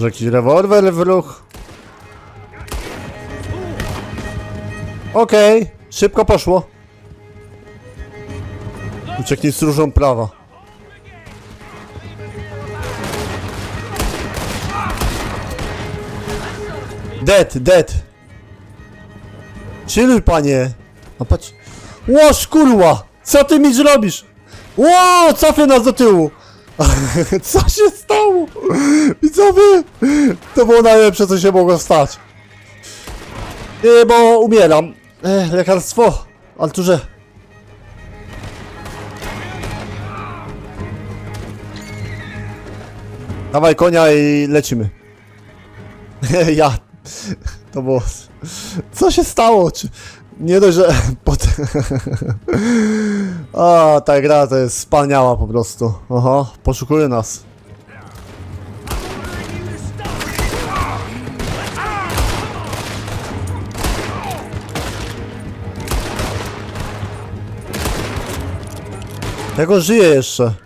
Jakiś rewolwer w ruch? Okej, szybko poszło. Ucieknij stróżą prawa. Dead, dead. Chilluj, panie. A patrz. Łoż, kurwa! Co ty mi zrobisz? Ło, cofnę nas do tyłu. Co się stało? Widzowie, to było najlepsze, co się mogło stać. Nie, bo umieram. Lekarstwo, Arturze. Dawaj konia i lecimy. ja. To było... Co się stało? Czy... Nie dość, że... Pot... A, ta gra to jest wspaniała po prostu. Aha, poszukuje nas. É così essa.